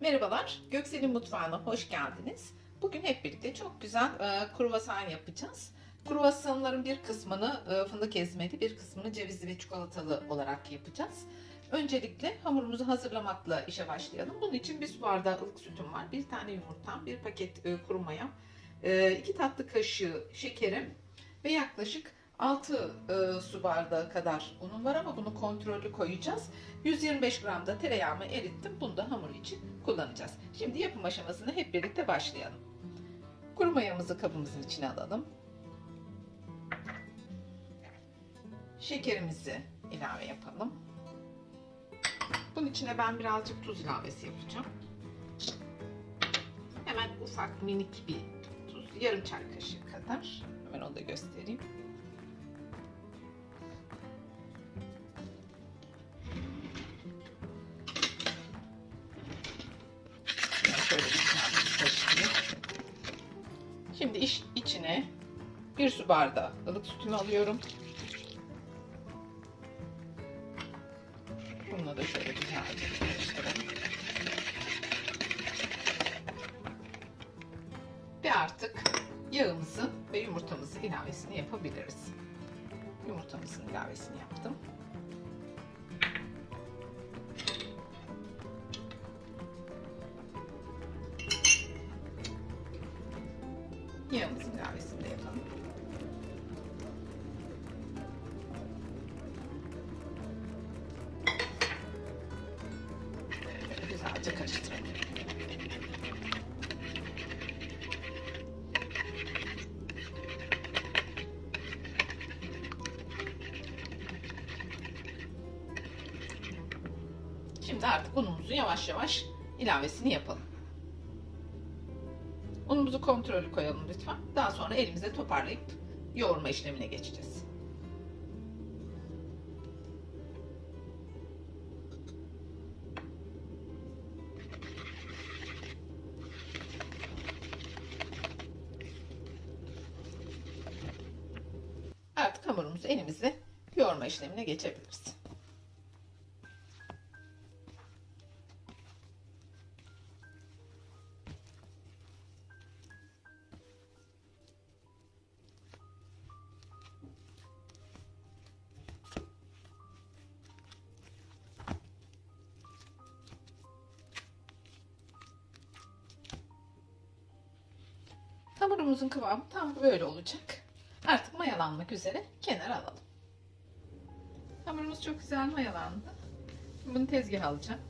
Merhabalar, Göksel'in mutfağına hoş geldiniz. Bugün hep birlikte çok güzel e, kruvasan yapacağız. Kruvasanların bir kısmını e, fındık ezmeli, bir kısmını cevizli ve çikolatalı olarak yapacağız. Öncelikle hamurumuzu hazırlamakla işe başlayalım. Bunun için bir su bardağı ılık sütüm var, bir tane yumurtam, bir paket e, kuru mayam, e, iki tatlı kaşığı şekerim ve yaklaşık 6 e, su bardağı kadar unum var ama bunu kontrollü koyacağız. 125 gram da tereyağımı erittim. Bunu da hamur için kullanacağız. Şimdi yapım aşamasına hep birlikte başlayalım. Kuru mayamızı kabımızın içine alalım. Şekerimizi ilave yapalım. Bunun içine ben birazcık tuz ilavesi yapacağım. Hemen ufak minik bir tuz, yarım çay kaşığı kadar. Hemen onu da göstereyim. Şimdi iş içine bir su bardağı ılık sütümü alıyorum. Bununla da şöyle güzelce karıştıralım. Ve artık yağımızı ve yumurtamızı ilavesini yapabiliriz. Yumurtamızın ilavesini yaptım. Şimdi artık unumuzu yavaş yavaş ilavesini yapalım. Unumuzu kontrollü koyalım lütfen. Daha sonra elimize toparlayıp yoğurma işlemine geçeceğiz. Artık hamurumuzu elimizle yoğurma işlemine geçebiliriz. Hamurumuzun kıvamı tam böyle olacak. Artık mayalanmak üzere kenara alalım. Hamurumuz çok güzel mayalandı. Bunu tezgaha alacağım.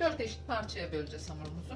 Dört eşit parçaya böleceğiz hamurumuzu.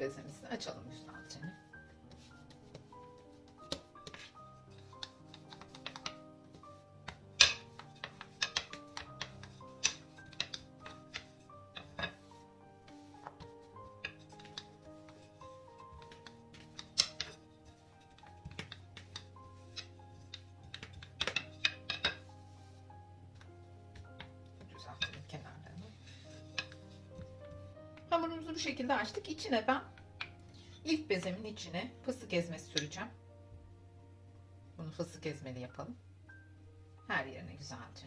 De açalım güzelce. Düzeltelim bu şekilde açtık. İçine ben ilk bezemin içine fıstık ezmesi süreceğim. Bunu fıstık ezmeli yapalım. Her yerine güzelce.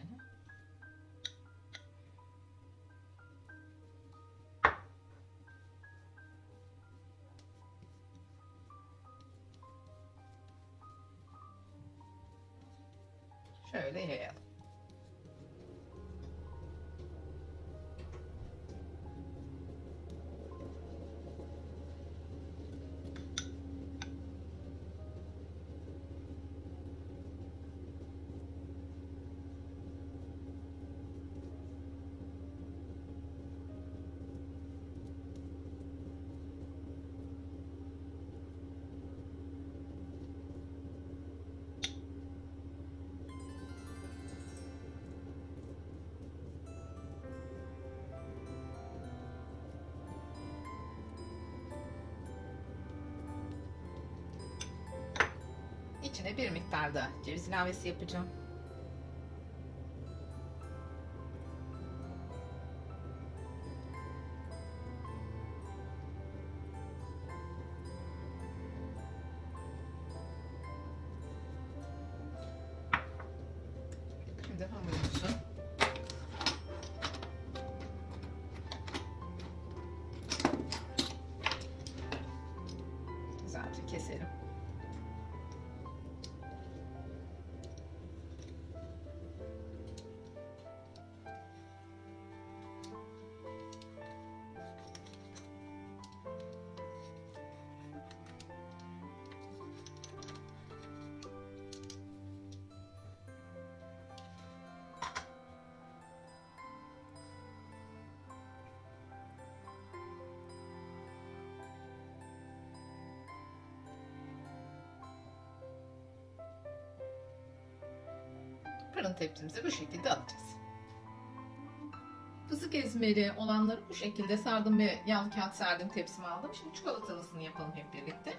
Şöyle yayalım. Ve bir miktar da ceviz ilavesi yapacağım. Şimdi hamurumuzu fırın tepsimize bu şekilde alacağız. Fıstık ezmeli olanları bu şekilde sardım ve yağlı kağıt serdim tepsime aldım. Şimdi çikolatalısını yapalım hep birlikte.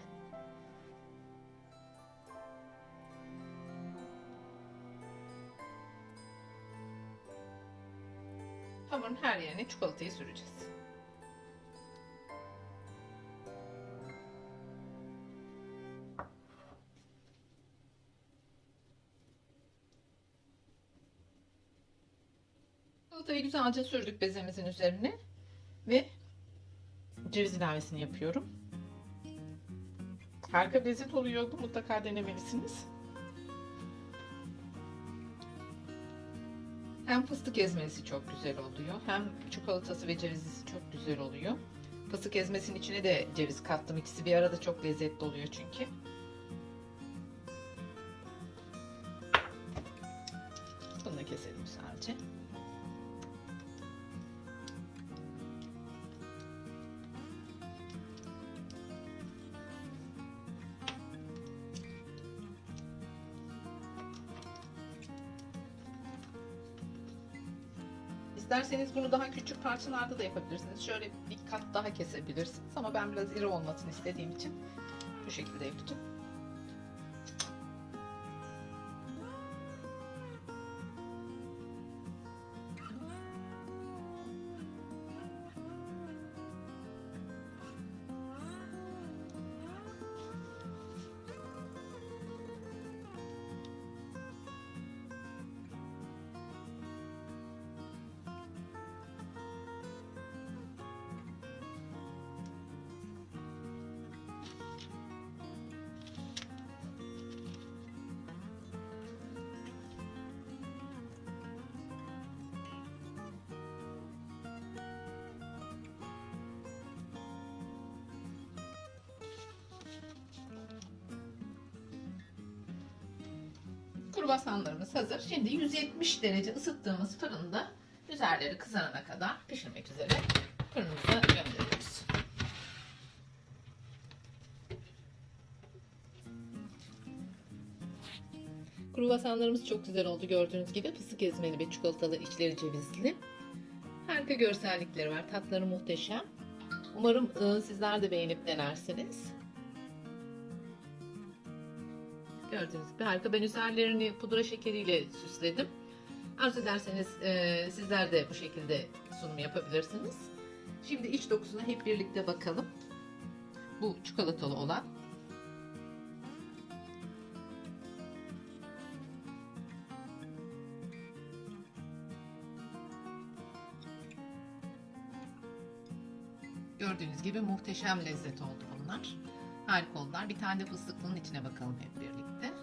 Hamurun her yerine çikolatayı süreceğiz. Çikolatayı güzelce sürdük bezemizin üzerine ve ceviz ilavesini yapıyorum. Harika bir lezzet oluyor mutlaka denemelisiniz. Hem fıstık ezmesi çok güzel oluyor hem çikolatası ve cevizlisi çok güzel oluyor. Fıstık ezmesinin içine de ceviz kattım. İkisi bir arada çok lezzetli oluyor çünkü. İsterseniz bunu daha küçük parçalarda da yapabilirsiniz. Şöyle bir kat daha kesebilirsiniz ama ben biraz iri olmasını istediğim için bu şekilde yapacağım. Kruvasanlarımız hazır. Şimdi 170 derece ısıttığımız fırında üzerleri kızarana kadar pişirmek üzere fırınımıza gönderiyoruz. Kruvasanlarımız çok güzel oldu gördüğünüz gibi. Fıstık ezmeli ve çikolatalı içleri cevizli. Harika görsellikleri var. Tatları muhteşem. Umarım e, sizler de beğenip denersiniz. Gördüğünüz gibi harika. Ben üzerlerini pudra şekeriyle süsledim. Arzu ederseniz e, sizler de bu şekilde sunum yapabilirsiniz. Şimdi iç dokusuna hep birlikte bakalım. Bu çikolatalı olan. Gördüğünüz gibi muhteşem lezzet oldu bunlar. Harika oldular. Bir tane de fıstıklının içine bakalım hep birlikte.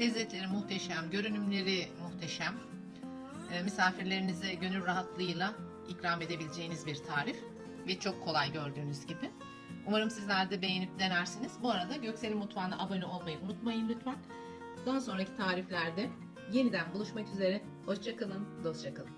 Lezzetleri muhteşem, görünümleri muhteşem. Ee, misafirlerinize gönül rahatlığıyla ikram edebileceğiniz bir tarif ve çok kolay gördüğünüz gibi. Umarım sizler de beğenip denersiniz. Bu arada Göksel'in mutfağına abone olmayı unutmayın lütfen. Daha sonraki tariflerde yeniden buluşmak üzere. Hoşçakalın, dostça kalın.